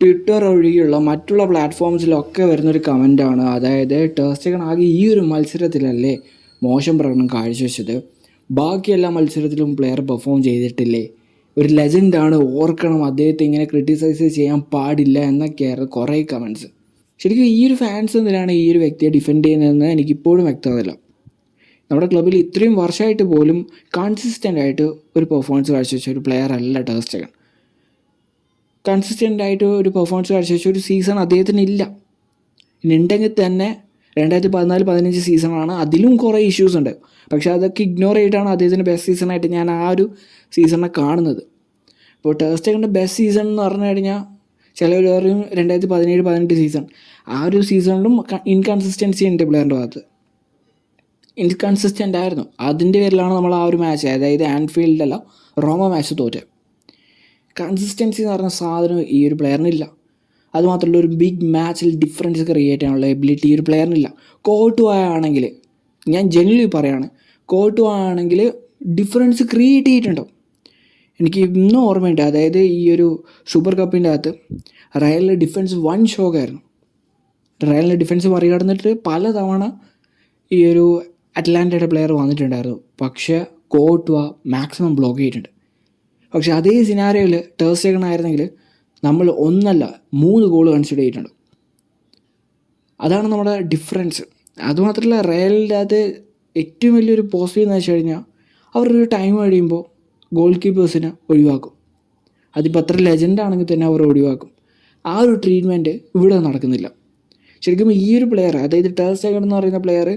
Twitter ഒഴികെയുള്ള മറ്റുള്ള പ്ലാറ്റ്ഫോംസിലൊക്കെ വരുന്നൊരു കമന്റാണ് അതായത് ടേസ്റ്റകൺ ആകെ ഈ ഒരു മത്സരത്തിലല്ലേ മോശം പ്രകടനം കാഴ്ചവെച്ചത്? ബാക്കി എല്ലാ മത്സരത്തിലും പ്ലെയർ പെർഫോം ചെയ്തിട്ടില്ലേ? ഒരു ലെജൻഡാണ് ഓർക്കണം. അദ്ദേഹത്തെ ഇങ്ങനെ ക്രിട്ടിസൈസ് ചെയ്യാൻ പാടില്ല എന്നൊക്കെയായിരുന്നു കുറേ കമൻസ് ശരിക്കും ഈ ഒരു ഫാൻസ് എന്തിനാണ് ഈ ഒരു വ്യക്തിയെ ഡിഫെൻഡ് ചെയ്യുന്നതെന്ന് എനിക്കിപ്പോഴും വ്യക്തമല്ല. നമ്മുടെ ക്ലബ്ബിൽ ഇത്രയും വർഷമായിട്ട് പോലും കൺസിസ്റ്റന്റ് ആയിട്ട് ഒരു പെർഫോമൻസ് കാഴ്ചവെച്ച ഒരു പ്ലെയർ അല്ല ടേസ്റ്റകൺ കൺസിസ്റ്റന്റ് ആയിട്ട് ഒരു പെർഫോമൻസ് കാഴ്ച ഒരു സീസൺ അദ്ദേഹത്തിന് ഇല്ല ഉണ്ടെങ്കിൽ തന്നെ രണ്ടായിരത്തി പതിനാല് പതിനഞ്ച് സീസണാണ് അതിലും കുറേ ഇഷ്യൂസ് ഉണ്ട്. പക്ഷേ അതൊക്കെ ഇഗ്നോർ ചെയ്തിട്ടാണ് അദ്ദേഹത്തിന്റെ ബെസ്റ്റ് സീസണായിട്ട് ഞാൻ ആ ഒരു സീസണെ കാണുന്നത്. ഇപ്പോൾ ടേസ്റ്റേക്കിന്റെ ബെസ്റ്റ് സീസൺ എന്ന് പറഞ്ഞു കഴിഞ്ഞാൽ ചിലവർ പറയും രണ്ടായിരത്തി പതിനേഴ് പതിനെട്ട് സീസൺ ആ ഒരു സീസണിലും ഇൻകൺസിസ്റ്റൻസി ഉണ്ട് പ്ലെയറിന്റെ ഭാഗത്ത്. ഇൻകൺസിസ്റ്റന്റ് ആയിരുന്നു. അതിന്റെ പേരിലാണ് നമ്മൾ ആ ഒരു മാച്ച് അതായത് ആൻഫീൽഡല്ല റോമ മാച്ച് തോറ്റത്. കൺസിസ്റ്റൻസി എന്ന് പറഞ്ഞ സാധനം ഈ ഒരു പ്ലെയറിനില്ല അതുമാത്രമല്ല ഒരു ബിഗ് മാച്ചിൽ ഡിഫറൻസ് ക്രിയേറ്റ് ചെയ്യാനുള്ള എബിലിറ്റി ഈ ഒരു പ്ലെയറിനില്ല കോട്ടു ആണെങ്കിൽ ഞാൻ ജനറലി പറയാണ് കോട്ടു ആണെങ്കിൽ ഡിഫറൻസ് ക്രിയേറ്റ് ചെയ്തിട്ടുണ്ടോ എനിക്ക് ഇന്നും ഓർമ്മയുണ്ട് അതായത് ഈ ഒരു സൂപ്പർ കപ്പിന്റെ അകത്ത് റയലിന്റെ ഡിഫൻസ് വൺ ഷോക്കായിരുന്നു റയലിന്റെ ഡിഫൻസ് മറികടന്നിട്ട് പലതവണ ഈ ഒരു അറ്റ്ലാന്റയുടെ പ്ലെയർ വന്നിട്ടുണ്ടായിരുന്നു. പക്ഷേ കോട്ടുവ മാക്സിമം ബ്ലോക്ക് ചെയ്തിട്ടുണ്ട്. പക്ഷേ അതേ സിനാരിയോയിൽ ടേഴ്സ്റ്റേക്കൺ ആയിരുന്നെങ്കിൽ നമ്മൾ ഒന്നല്ല മൂന്ന് ഗോൾ കൺസിഡർ ചെയ്തിട്ടുണ്ട്. അതാണ് നമ്മുടെ ഡിഫറൻസ് അതുമാത്രമല്ല റയലിന്റെ അത് ഏറ്റവും വലിയൊരു പോസിറ്റീവ് എന്ന് വെച്ച് കഴിഞ്ഞാൽ അവരൊരു ടൈം കഴിയുമ്പോൾ ഗോൾ കീപ്പേഴ്സിനെ ഒഴിവാക്കും. അതിപ്പോൾ അത്ര ലെജൻഡ് ആണെങ്കിൽ തന്നെ അവർ ഒഴിവാക്കും. ആ ഒരു ട്രീറ്റ്മെന്റ് ഇവിടെ നടക്കുന്നില്ല. ശരിക്കും ഈ ഒരു പ്ലെയർ അതായത് ടേഴ്സ്റ്റേക്കൺ എന്ന് പറയുന്ന പ്ലെയർ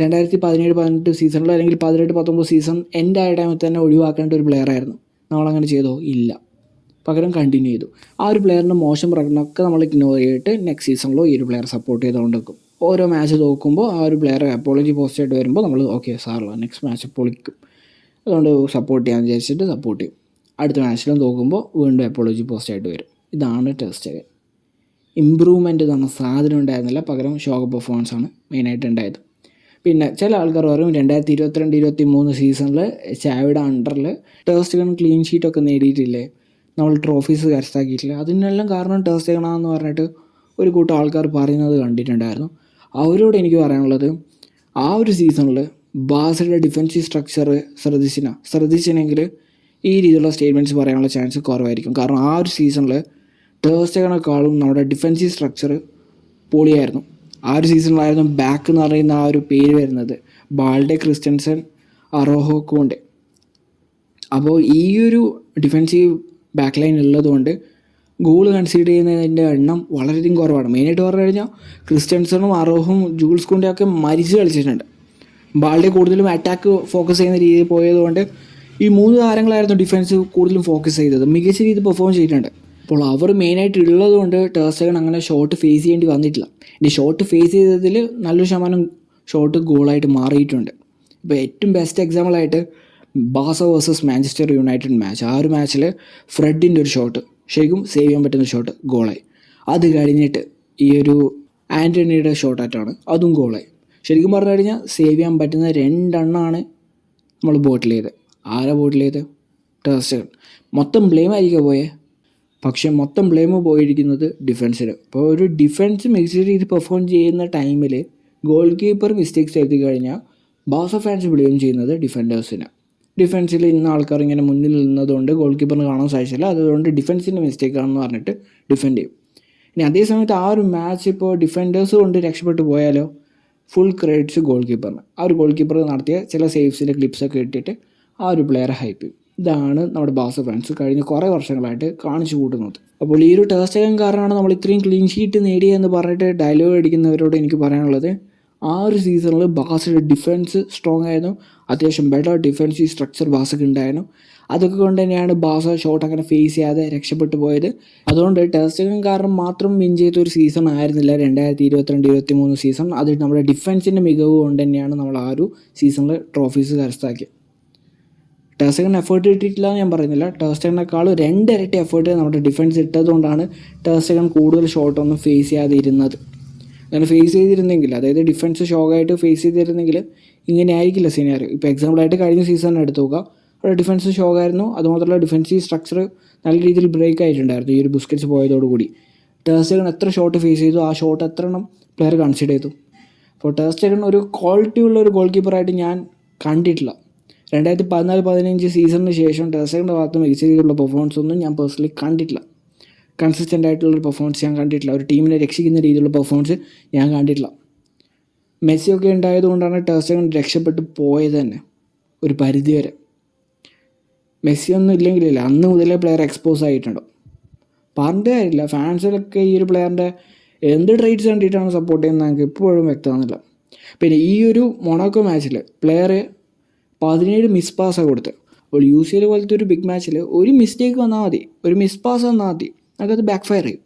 രണ്ടായിരത്തി പതിനേഴ് പതിനെട്ട് സീസണിലോ അല്ലെങ്കിൽ പതിനെട്ട് പത്തൊമ്പത് സീസൺ എന്റെ ആയ ടൈമിൽ തന്നെ ഒഴിവാക്കേണ്ട ഒരു പ്ലെയർ ആയിരുന്നു. നമ്മളങ്ങനെ ചെയ്തോ? ഇല്ല. പകരം കണ്ടിന്യൂ ചെയ്തു. ആ ഒരു പ്ലെയറിന്റെ മോശം പ്രകടനമൊക്കെ നമ്മൾ ഇഗ്നോർ ചെയ്തിട്ട് നെക്സ്റ്റ് സീസണിലോ ഈ ഒരു പ്ലെയർ സപ്പോർട്ട് ചെയ്തുകൊണ്ട് വെക്കും ഓരോ മാച്ച് നോക്കുമ്പോൾ ആ ഒരു പ്ലെയർ അപ്പോളജി പോസ്റ്റ് ആയിട്ട് വരുമ്പോൾ നമ്മൾ ഓക്കെ സാറുള്ള നെക്സ്റ്റ് മാച്ച് പൊളിക്കും. അതുകൊണ്ട് സപ്പോർട്ട് ചെയ്യാൻ വിചാരിച്ചിട്ട് സപ്പോർട്ട് ചെയ്യും. അടുത്ത മാച്ചിലും നോക്കുമ്പോൾ വീണ്ടും അപ്പോളജി പോസ്റ്റ് ആയിട്ട് വരും. ഇതാണ് ടെസ്റ്റ് ഇമ്പ്രൂവ്മെന്റ് തന്ന സാധനം ഉണ്ടായിരുന്നില്ല. പകരം ഷോക്ക് പെർഫോമൻസ് ആണ് മെയിനായിട്ട് ഉണ്ടായത്. പിന്നെ ചില ആൾക്കാർ പറയും രണ്ടായിരത്തി ഇരുപത്തിരണ്ട് ഇരുപത്തി മൂന്ന് സീസണിൽ ചാവിഡ അണ്ടറിൽ ടേസ്റ്റ്ഗൺ ക്ലീൻ ഷീറ്റൊക്കെ നേടിയിട്ടില്ലേ? നമ്മൾ ട്രോഫീസ് കരസ്ഥാക്കിയിട്ടില്ല അതിനെല്ലാം കാരണം ടേസ്റ്റ്ഗണാന്ന് പറഞ്ഞിട്ട് ഒരു കൂട്ടം ആൾക്കാർ പറയുന്നത് കണ്ടിട്ടുണ്ടായിരുന്നു. അവരോട് എനിക്ക് പറയാനുള്ളത് ആ ഒരു സീസണിൽ ബാസയുടെ ഡിഫൻസീവ് സ്ട്രക്ചർ ശ്രദ്ധിച്ചിന? ശ്രദ്ധിച്ചിനെങ്കിൽ ഈ രീതിയിലുള്ള സ്റ്റേറ്റ്മെന്റ്സ് പറയാനുള്ള ചാൻസ് കുറവായിരിക്കും. കാരണം ആ ഒരു സീസണിൽ ടേസ്റ്റേക്കാളും നമ്മുടെ ഡിഫൻസീവ് സ്ട്രക്ചർ പൊളിയായിരുന്നു. ആ ഒരു സീസണിലായിരുന്നു ബാക്ക് എന്ന് പറയുന്ന ആ ഒരു പേര് വരുന്നത്. Balde Christensen Araujo Kounde. അപ്പോൾ ഈ ഒരു ഡിഫൻസീവ് ബാക്ക് ലൈൻ ഉള്ളതുകൊണ്ട് ഗോൾ കൺസീഡ് ചെയ്യുന്നതിന്റെ എണ്ണം വളരെയധികം കുറവാണ്. മെയിനായിട്ട് പറഞ്ഞു കഴിഞ്ഞാൽ ക്രിസ്ത്യൻസണും അറോഹും ജൂൾസ് കൊണ്ടൊക്കെ മരിച്ച് കളിച്ചിട്ടുണ്ട്. ബാൾഡെ കൂടുതലും അറ്റാക്ക് ഫോക്കസ് ചെയ്യുന്ന രീതിയിൽ പോയതുകൊണ്ട് ഈ മൂന്ന് താരങ്ങളായിരുന്നു ഡിഫൻസ് കൂടുതലും ഫോക്കസ് ചെയ്തത്. മികച്ച രീതിയിൽ പെർഫോം ചെയ്തിട്ടുണ്ട്. അപ്പോൾ അവർ മെയിനായിട്ട് ഉള്ളത് കൊണ്ട് ടേസ്റ്റകൺ അങ്ങനെ ഷോട്ട് ഫേസ് ചെയ്യേണ്ടി വന്നിട്ടില്ല. ഇനി ഷോട്ട് ഫേസ് ചെയ്തതിൽ നല്ലൊരു ശതമാനം ഷോട്ട് ഗോളായിട്ട് മാറിയിട്ടുണ്ട്. ഇപ്പോൾ ഏറ്റവും ബെസ്റ്റ് എക്സാമ്പിളായിട്ട് ബാസ വേഴ്സസ് മാഞ്ചസ്റ്റർ യുണൈറ്റഡ് മാച്ച് ആ ഒരു മാച്ചിൽ ഫ്രെഡിന്റെ ഒരു ഷോട്ട് ശരിക്കും സേവ് ചെയ്യാൻ പറ്റുന്ന ഷോട്ട് ഗോളായി അത് കഴിഞ്ഞിട്ട് ഈ ഒരു ആന്റണിയുടെ ഷോട്ടായിട്ടാണ് അതും ഗോളായി ശരിക്കും പറഞ്ഞു കഴിഞ്ഞാൽ സേവ് ചെയ്യാൻ പറ്റുന്ന രണ്ടെണ്ണമാണ് നമ്മൾ ബോട്ടിൽ ചെയ്ത് ആരാ ബോട്ടിൽ ചെയ്ത് ടേസ്റ്റ് മൊത്തം ബ്ലെയിം ആയിരിക്കും പോയേ? പക്ഷെ മൊത്തം ബ്ലെയിം പോയിരിക്കുന്നത് ഡിഫൻസിന് അപ്പോൾ ഒരു ഡിഫൻസ് മികച്ച രീതിയിൽ പെർഫോം ചെയ്യുന്ന ടൈമിൽ ഗോൾ കീപ്പർ മിസ്റ്റേക്സ് എഴുതി കഴിഞ്ഞാൽ ബാസ ഫാൻസ് ബ്ലെയിം ചെയ്യുന്നത് ഡിഫൻഡേഴ്സിന് ഡിഫൻസിൽ ഇന്ന ആൾക്കാർ ഇങ്ങനെ മുന്നിൽ നിന്നതുകൊണ്ട് ഗോൾ കീപ്പറിന് കാണാൻ സാധിച്ചില്ല. അതുകൊണ്ട് ഡിഫൻസിന്റെ മിസ്റ്റേക്ക് ആണെന്ന് പറഞ്ഞിട്ട് ഡിഫെൻഡ് ചെയ്യും. ഇനി അതേ സമയത്ത് ആ ഒരു മാച്ച് ഇപ്പോൾ ഡിഫൻഡേഴ്സ് കൊണ്ട് രക്ഷപ്പെട്ടു പോയാലോ? ഫുൾ ക്രെഡിറ്റ്സ് ഗോൾ കീപ്പറിന് ആ ഒരു ഗോൾ കീപ്പർ നടത്തിയ ചില സേവ്സിന്റെ ക്ലിപ്സൊക്കെ ഇട്ടിട്ട് ആ ഒരു പ്ലെയറെ ഹൈപ്പ് ചെയ്യും. ഇതാണ് നമ്മുടെ ബാസ ഫാൻസ് കഴിഞ്ഞ കുറേ വർഷങ്ങളായിട്ട് കാണിച്ചു കൂട്ടുന്നത്. അപ്പോൾ ഈ ഒരു ടേസ്റ്റകം കാരണമാണ് നമ്മൾ ഇത്രയും ക്ലീൻ ഷീറ്റ് നേടിയെന്ന് പറഞ്ഞിട്ട് ഡയലോഗ് അടിക്കുന്നവരോട് എനിക്ക് പറയാനുള്ളത്. ആ ഒരു സീസണിൽ ബാസയുടെ ഡിഫൻസ് സ്ട്രോങ് ആയിരുന്നു. അത്യാവശ്യം ബെറ്റർ ഡിഫൻസീവ് സ്ട്രക്ചർ ബാസക്ക് ഉണ്ടായിരുന്നു. അതൊക്കെ കൊണ്ട് തന്നെയാണ് ബാസ ഷോട്ട് അങ്ങനെ ഫേസ് ചെയ്യാതെ രക്ഷപ്പെട്ടു പോയത്. അതുകൊണ്ട് ടെസ്റ്റകം കാരണം മാത്രം വിൻ ചെയ്ത ഒരു സീസൺ ആയിരുന്നില്ല. രണ്ടായിരത്തി ഇരുപത്തിരണ്ട് ഇരുപത്തി മൂന്ന് സീസൺ അത് നമ്മുടെ ഡിഫൻസിന്റെ മികവ് കൊണ്ട് തന്നെയാണ് നമ്മൾ ആ ഒരു സീസണിൽ ട്രോഫീസ് കരസ്ഥാക്കിയത് ടേസ്റ്റകൻ എഫേർട്ട് ഇട്ടിട്ടില്ല എന്ന് ഞാൻ പറയുന്നില്ല. ടേസ്റ്റകനേക്കാൾ രണ്ടിരട്ടി എഫേർട്ട് നമ്മുടെ ഡിഫൻസ് ഇട്ടതുകൊണ്ടാണ് ടേസ്റ്റകൻ കൂടുതൽ ഷോട്ടൊന്നും ഫേസ് ചെയ്യാതിരുന്നത്. അങ്ങനെ ഫേസ് ചെയ്തിരുന്നെങ്കിൽ അതായത് ഡിഫൻസ് ഷോക്കായിട്ട് ഫേസ് ചെയ്തിരുന്നെങ്കിൽ ഇങ്ങനെ ആയിരിക്കില്ല സീനിയർ ഇപ്പോൾ എക്സാമ്പിളായിട്ട് കഴിഞ്ഞ സീസൺ എടുത്ത് നോക്കുക. അവിടെ ഡിഫൻസ് ഷോക്കായിരുന്നു അതുമാത്രമല്ല ഡിഫൻസീവ് സ്ട്രക്ചർ നല്ല രീതിയിൽ ബ്രേക്ക് ആയിട്ടുണ്ടായിരുന്നു ഈ ഒരു ബുസ്കറ്റ്സ് പോയതോടുകൂടി ടേസ്റ്റഗൺ എത്ര ഷോട്ട് ഫേസ് ചെയ്തു ആ ഷോട്ട് എത്ര എണ്ണം പ്ലെയർ കൺസിഡർ ചെയ്തു. അപ്പോൾ ടേസ്റ്റഗൺ ഒരു ക്വാളിറ്റി ഉള്ള ഒരു ഗോൾ കീപ്പറായിട്ട് ഞാൻ കണ്ടിട്ടില്ല. രണ്ടായിരത്തി പതിനാല് പതിനഞ്ച് സീസണിന് ശേഷം ടേസ്റ്റഗണിന്റെ ഭാഗത്ത് മികച്ച രീതിയിലുള്ള പെർഫോമൻസ് ഒന്നും ഞാൻ പേഴ്സണലി കണ്ടിട്ടില്ല. കൺസിസ്റ്റന്റ് ആയിട്ടുള്ളൊരു പെർഫോമൻസ് ഞാൻ കണ്ടിട്ടില്ല. ഒരു ടീമിനെ രക്ഷിക്കുന്ന രീതിയിലുള്ള പെർഫോമൻസ് ഞാൻ കണ്ടിട്ടില്ല. മെസ്സിയൊക്കെ ഉണ്ടായതുകൊണ്ടാണ് ടേസ്റ്റഗൺ രക്ഷപ്പെട്ട് പോയത് തന്നെ. ഒരു പരിധി വരെ. മെസ്സി ഒന്നും ഇല്ലെങ്കിലില്ല അന്ന് മുതലേ പ്ലെയർ എക്സ്പോസ് ആയിട്ടുണ്ടോ. പറഞ്ഞിട്ട് കാര്യമില്ല. ഫാൻസിലൊക്കെ ഈ ഒരു പ്ലെയറിന്റെ എന്ത് ട്രേറ്റ്സ് കണ്ടിട്ടാണ് സപ്പോർട്ട് ചെയ്യുന്നത് ഞങ്ങൾക്ക് ഇപ്പോഴും വ്യക്തമാകുന്നില്ല പിന്നെ ഈ ഒരു മൊണാക്കോ മാച്ചിൽ പ്ലെയർ പതിനേഴ് മിസ് പാസ്സാണ് കൊടുത്തത്. അപ്പോൾ യു സി എൽ പോലത്തെ ഒരു ബിഗ് മാച്ചിൽ ഒരു മിസ്റ്റേക്ക് വന്നാൽ മതി. ഒരു മിസ് പാസ് വന്നാൽ മതി. നമുക്കത് ബാക്ക് ഫയർ ചെയ്യും.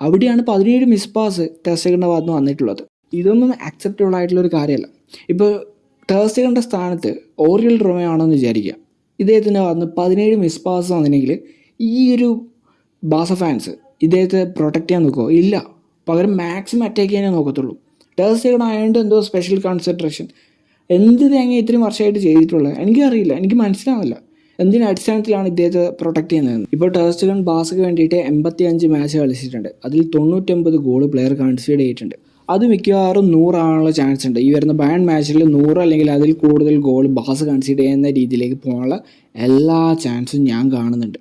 അവിടെയാണ് പതിനേഴ് മിസ് പാസ് ടെസ്റ്റഗിന്റെ ഭാഗത്ത് നിന്ന് വന്നിട്ടുള്ളത്. ഇതൊന്നും അക്സെപ്റ്റബിൾ ആയിട്ടുള്ള ഒരു കാര്യമല്ല. ഇപ്പോൾ ടേസ്റ്റഗിന്റെ സ്ഥാനത്ത് ഓറിയൽ റൊമയോ ആണെന്ന് വിചാരിക്കുക. ഇദ്ദേഹത്തിന്റെ ഭാഗത്ത് നിന്ന് പതിനേഴ് മിസ് പാസ് വന്നിട്ടുണ്ടെങ്കിൽ ഈ ഒരു ബാസ ഫാൻസ് ഇദ്ദേഹത്തെ പ്രൊട്ടക്റ്റ് ചെയ്യാൻ നോക്കുമോ ഇല്ല. പകരം മാക്സിമം അറ്റാക്ക് ചെയ്യാനേ നോക്കത്തുള്ളൂ. ടേസ്റ്റഗൺ ആയതുകൊണ്ട് എന്തോ സ്പെഷ്യൽ കോൺസെൻട്രേഷൻ എന്ത് തേങ്ങ ഇത്രയും വർഷമായിട്ട് ചെയ്തിട്ടുള്ളത്? എനിക്കറിയില്ല. എനിക്ക് മനസ്സിലാവില്ല. എന്തിന് അടിസ്ഥാനത്തിലാണ് ഇദ്ദേഹത്തെ പ്രൊട്ടക്ട് ചെയ്യുന്നത് ഇപ്പോൾ ടേസ്റ്റഗൺ ബാസക്ക് വേണ്ടിയിട്ട് എൺപത്തി അഞ്ച് മാച്ച് കളിച്ചിട്ടുണ്ട്. അതിൽ തൊണ്ണൂറ്റൊമ്പത് ഗോൾ പ്ലെയർ കൺസിഡർ ചെയ്തിട്ടുണ്ട്. അത് മിക്കവാറും നൂറാണുള്ള ചാൻസ് ഉണ്ട്. ഈ വരുന്ന ബയൺ മാച്ചിൽ നൂറ് അല്ലെങ്കിൽ അതിൽ കൂടുതൽ ഗോൾ ബാസ് കൺസിഡർ ചെയ്യുന്ന രീതിയിലേക്ക് പോകാനുള്ള എല്ലാ ചാൻസും ഞാൻ കാണുന്നുണ്ട്.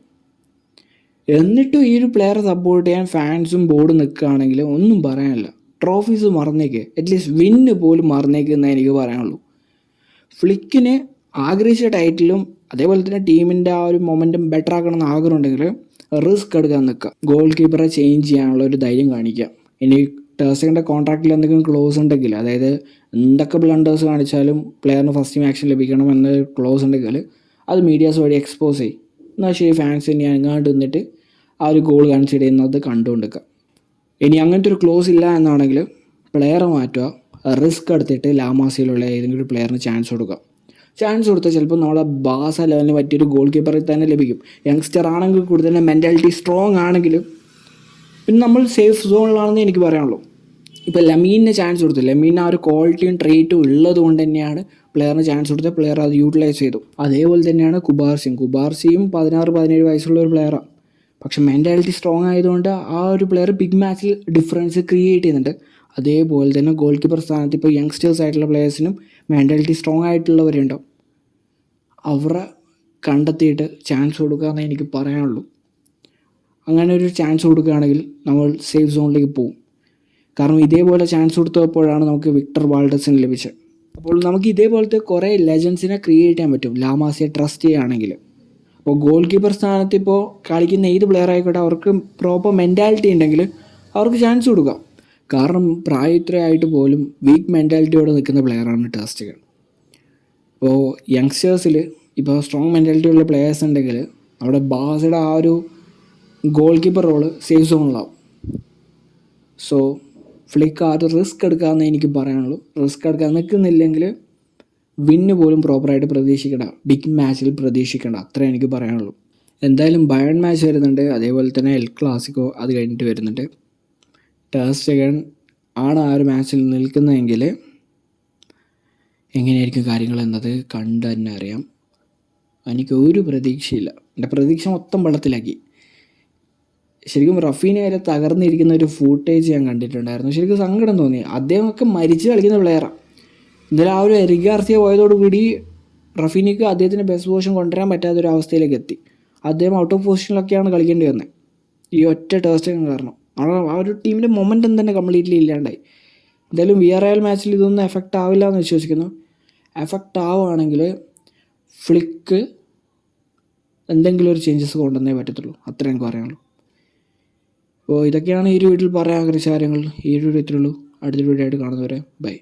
എന്നിട്ടും ഈ ഒരു പ്ലെയറെ സപ്പോർട്ട് ചെയ്യാൻ ഫാൻസും ബോർഡ് നിൽക്കുകയാണെങ്കിൽ ഒന്നും പറയാനില്ല. ട്രോഫീസ് മറന്നേക്ക്. അറ്റ്ലീസ്റ്റ് വിന്ന് പോലും മറന്നേക്ക് എന്നേ എനിക്ക് പറയാനുള്ളൂ. ഫ്ലിക്കിന് ആഗ്രഹിച്ച ടൈറ്റിലും അതേപോലെ തന്നെ ടീമിന്റെ ആ ഒരു മൊമെന്റും ബെറ്റർ ആക്കണം എന്ന് ആഗ്രഹം ഉണ്ടെങ്കിൽ റിസ്ക് എടുക്കാൻ നിൽക്കുക. ഗോൾ കീപ്പറെ ചേഞ്ച് ചെയ്യാനുള്ള ഒരു ധൈര്യം കാണിക്കുക. ഇനി ടേഴ്സിന്റെ കോൺട്രാക്റ്റിൽ എന്തെങ്കിലും ക്ലോസ് ഉണ്ടെങ്കിൽ അതായത് എന്തൊക്കെ ബ്ലണ്ടേഴ്സ് കാണിച്ചാലും പ്ലെയറിന് ഫസ്റ്റ് ടീം ആക്ഷൻ ലഭിക്കണം എന്നൊരു ക്ലോസ് ഉണ്ടെങ്കിൽ അത് മീഡിയാസ് വഴി എക്സ്പോസ് ചെയ്യും. എന്നാൽ ശരി ഫാൻസ് ഇനി അങ്ങാണ്ട് നിന്നിട്ട് ആ ഒരു ഗോൾ കാണിച്ചിടുന്നത് കണ്ടുകൊണ്ടിരിക്കുക. ഇനി അങ്ങനത്തെ ഒരു ക്ലോസ് ഇല്ല എന്നാണെങ്കിൽ പ്ലെയറെ മാറ്റുക. റിസ്ക് എടുത്തിട്ട് ലാമാസിയിലുള്ള ഏതെങ്കിലും ഒരു പ്ലെയറിന് ചാൻസ് കൊടുക്കുക ചാൻസ് കൊടുത്താൽ ചിലപ്പോൾ നമ്മളെ ബാസ ലെവലിന് പറ്റിയൊരു ഗോൾ കീപ്പറിൽ തന്നെ ലഭിക്കും. യങ്സ്റ്റർ ആണെങ്കിൽ കൂടുതൽ മെന്റാലിറ്റി സ്ട്രോങ് ആണെങ്കിലും പിന്നെ നമ്മൾ സേഫ് സോണിലാണെന്ന് എനിക്ക് പറയാനുള്ളൂ. ഇപ്പോൾ ലമീനിന് ചാൻസ് കൊടുത്തു. ലമീൻ ആ ഒരു ക്വാളിറ്റിയും ട്രേറ്റും ഉള്ളത് കൊണ്ട് തന്നെയാണ് പ്ലെയറിന് ചാൻസ് കൊടുത്ത് പ്ലെയർ അത് യൂട്ടിലൈസ് ചെയ്തു. അതേപോലെ തന്നെയാണ് കുബാർ സിംഗ്. കുബാർ സിയും പതിനാറ് പതിനേഴ് വയസ്സുള്ള ഒരു പ്ലെയറാണ് പക്ഷെ മെന്റാലിറ്റി സ്ട്രോങ് ആയതുകൊണ്ട് ആ ഒരു പ്ലെയർ ബിഗ് മാച്ചിൽ ഡിഫറൻസ് ക്രിയേറ്റ് ചെയ്യുന്നുണ്ട്. അതേപോലെ തന്നെ ഗോൾ കീപ്പർ സ്ഥാനത്ത് ഇപ്പോൾ യങ്സ്റ്റേഴ്സ് ആയിട്ടുള്ള പ്ലെയേഴ്സിനും മെന്റാലിറ്റി സ്ട്രോങ് ആയിട്ടുള്ളവരുണ്ടാവും. അവരെ കണ്ടെത്തിയിട്ട് ചാൻസ് കൊടുക്കുക എന്നേ എനിക്ക് പറയാനുള്ളൂ. അങ്ങനെ ഒരു ചാൻസ് കൊടുക്കുകയാണെങ്കിൽ നമ്മൾ സേഫ് സോണിലേക്ക് പോകും കാരണം ഇതേപോലെ ചാൻസ് കൊടുത്തപ്പോഴാണ് നമുക്ക് വിക്ടർ വാൾഡസിന് ലഭിച്ചത്. അപ്പോൾ നമുക്ക് ഇതേപോലത്തെ കുറേ ലെജൻസിനെ ക്രിയേറ്റ് ചെയ്യാൻ പറ്റും. ലാമാസിയെ ട്രസ്റ്റ് ചെയ്യുകയാണെങ്കിൽ. അപ്പോൾ ഗോൾ കീപ്പർ സ്ഥാനത്ത് ഇപ്പോൾ കളിക്കുന്ന ഏത് പ്ലെയർ ആയിക്കോട്ടെ അവർക്ക് പ്രോപ്പർ മെന്റാലിറ്റി ഉണ്ടെങ്കിൽ അവർക്ക് ചാൻസ് കൊടുക്കാം. കാരണം പ്രായത്തിലായിട്ട് പോലും വീക്ക് മെന്റാലിറ്റിയോടെ നിൽക്കുന്ന പ്ലെയറാണ് ടെസ്റ്റുകൾ ഇപ്പോൾ യങ്സ്റ്റേഴ്സിൽ ഇപ്പോൾ സ്ട്രോങ് മെന്റാലിറ്റി ഉള്ള പ്ലെയേഴ്സ് ഉണ്ടെങ്കിൽ അവിടെ ബാസയുടെ ആ ഒരു ഗോൾ കീപ്പർ റോൾ സേഫ് സോണിലാവും സോ ഫ്ലിക്ക് ആ ഒരു റിസ്ക് എടുക്കാമെന്ന് എനിക്ക് പറയാനുള്ളൂ. റിസ്ക് എടുക്കാൻ നിൽക്കുന്നില്ലെങ്കിൽ വിന്ന് പോലും പ്രോപ്പറായിട്ട് പ്രതീക്ഷിക്കണ്ട. ബിഗ് മാച്ചിൽ പ്രതീക്ഷിക്കണ്ട. അത്രേ എനിക്ക് പറയാനുള്ളൂ. എന്തായാലും ബയൺ മാച്ച് വരുന്നുണ്ട്. അതേപോലെ തന്നെ എൽ ക്ലാസിക്കോ അത് കഴിഞ്ഞിട്ട് വരുന്നുണ്ട്. ടേസ്റ്റഗൺ ആണ് ആ ഒരു മാച്ചിൽ നിൽക്കുന്നതെങ്കിൽ എങ്ങനെയായിരിക്കും കാര്യങ്ങൾ എന്നത് കണ്ട് തന്നെ അറിയാം. എനിക്ക് ഒരു പ്രതീക്ഷയില്ല. എന്റെ പ്രതീക്ഷ മൊത്തം വെള്ളത്തിലാക്കി. ശരിക്കും റഫീനെ വരെ തകർന്നിരിക്കുന്ന ഒരു ഫൂട്ടേജ് ഞാൻ കണ്ടിട്ടുണ്ടായിരുന്നു. ശരിക്കും സങ്കടം തോന്നി. അദ്ദേഹമൊക്കെ മരിച്ച് കളിക്കുന്ന പ്ലെയറാണ് എന്തായാലും ആ ഒരു എരികാർത്തിയെ പോയതോടുകൂടി റഫീനയ്ക്ക് അദ്ദേഹത്തിന്റെ ബെസ്റ്റ് പൊസിഷൻ കൊണ്ടുവരാൻ പറ്റാത്ത ഒരു അവസ്ഥയിലേക്ക് എത്തി. അദ്ദേഹം ഔട്ട് ഓഫ് പൊസിഷനിലൊക്കെയാണ് കളിക്കേണ്ടി വന്നത് ഈ ഒറ്റ ടേസ്റ്റ് കാരണം. ആ ഒരു ടീമിന്റെ മൊമെന്റം തന്നെ കംപ്ലീറ്റ്ലി ഇല്ലാണ്ടായി. എന്തായാലും വി ആർ എൽ മാച്ചിൽ ഇതൊന്നും എഫക്റ്റ് ആവില്ല എന്ന് വിശ്വസിക്കുന്നു. എഫക്റ്റ് ആവുകയാണെങ്കിൽ ഫ്ലിക്ക് എന്തെങ്കിലും ഒരു ചേഞ്ചസ് കൊണ്ടുവന്നേ പറ്റത്തുള്ളൂ. അത്രേ എനിക്ക് പറയാനുള്ളൂ. അപ്പോൾ ഇതൊക്കെയാണ് ഈ ഒരു വീട്ടിൽ പറയാൻ ആഗ്രഹിച്ച കാര്യങ്ങൾ. ഈ ഒരു വീഡിയോ ഇത്രയുള്ളൂ അടുത്ത വീഡിയോ ആയിട്ട് കാണുന്നവരെ ബൈ